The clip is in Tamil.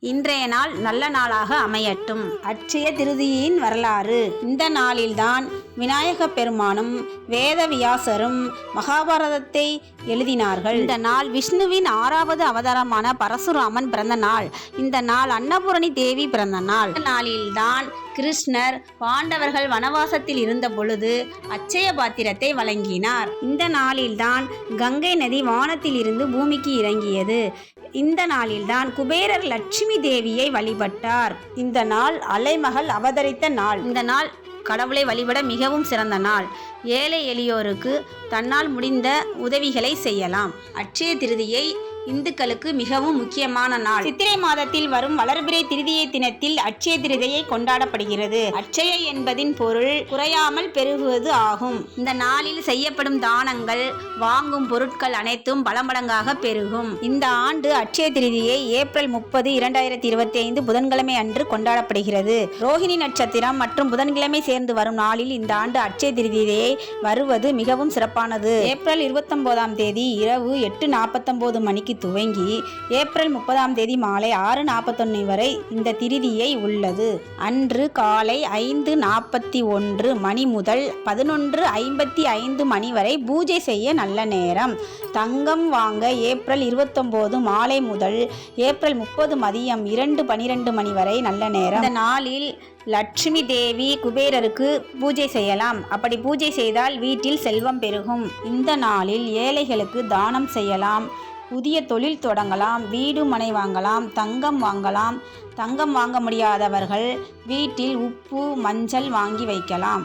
இன்றைய நாள் நல்ல நாளாக அமையட்டும். அட்சய திருதியின் வரலாறு. இந்த நாளில்தான் விநாயக பெருமானும் வேதவியாசரும் மகாபாரதத்தை எழுதினார்கள். இந்த நாள் விஷ்ணுவின் ஆறாவது அவதாரமான பரசுராமன் பிறந்த நாள். இந்த நாள் அன்னபூரணி தேவி பிறந்த நாள். இந்த நாளில்தான் கிருஷ்ணர் பாண்டவர்கள் வனவாசத்தில் இருந்த பொழுது அச்சய பாத்திரத்தை வழங்கினார். இந்த நாளில்தான் கங்கை நதி வானத்தில் இருந்து பூமிக்கு இறங்கியது. இந்த நாளில்தான் குபேரர் லட்சுமி தேவியை வழிபட்டார். இந்த நாள் அலைமகள் அவதரித்த நாள். இந்த நாள் கடவுளை வழிபட மிகவும் சிறந்த நாள். ஏழை எளியோருக்கு தன்னால் முடிந்த உதவிகளை செய்யலாம். அட்சய திருதியை இந்துக்களுக்கு மிகவும் முக்கியமான நாள். சித்திரை மாதத்தில் வரும் வளர்பிறை திருதியை தினத்தில் அட்சய திருதியை கொண்டாடப்படுகிறது. அட்சய என்பதின் பொருள் குறையாமல் பெருகுவது ஆகும். இந்த நாளில் செய்யப்படும் தானங்கள் வாங்கும் பொருட்கள் அனைத்தும் பல மடங்காக பெருகும். இந்த ஆண்டு அட்சய திருதியை ஏப்ரல் முப்பது இரண்டாயிரத்தி இருபத்தி ஐந்து புதன்கிழமை அன்று கொண்டாடப்படுகிறது. ரோஹிணி நட்சத்திரம் மற்றும் புதன்கிழமை சேர்ந்து வரும் நாளில் இந்த ஆண்டு அட்சய திருதியை வருவது மிகவும் சிறப்பானது. ஏப்ரல் இருபத்தொன்பதாம் தேதி இரவு எட்டு நாற்பத்தொன்பது மணிக்கு துவங்கி ஏப்ரல் முப்பதாம் தேதி மாலை ஆறு நாற்பத்தொன்னு வரை இந்த திருதியை உள்ளது. அன்று காலை ஐந்து நாற்பத்தி ஒன்று மணி முதல் பதினொன்று ஐம்பத்தி ஐந்து மணி வரை பூஜை செய்ய நல்ல நேரம். தங்கம் வாங்க ஏப்ரல் இருபத்தொம்போது மாலை முதல் ஏப்ரல் முப்பது மதியம் இரண்டு பனிரெண்டு மணி வரை நல்ல நேரம். இந்த நாளில் லட்சுமி தேவி குபேரருக்கு பூஜை செய்யலாம். அப்படி பூஜை செய்தால் வீட்டில் செல்வம் பெருகும். இந்த நாளில் ஏழைகளுக்கு தானம் செய்யலாம். புதிய தொழில் தொடங்கலாம். வீடு மனை வாங்கலாம். தங்கம் வாங்கலாம். தங்கம் வாங்க முடியாதவர்கள் வீட்டில் உப்பு மஞ்சள் வாங்கி வைக்கலாம்.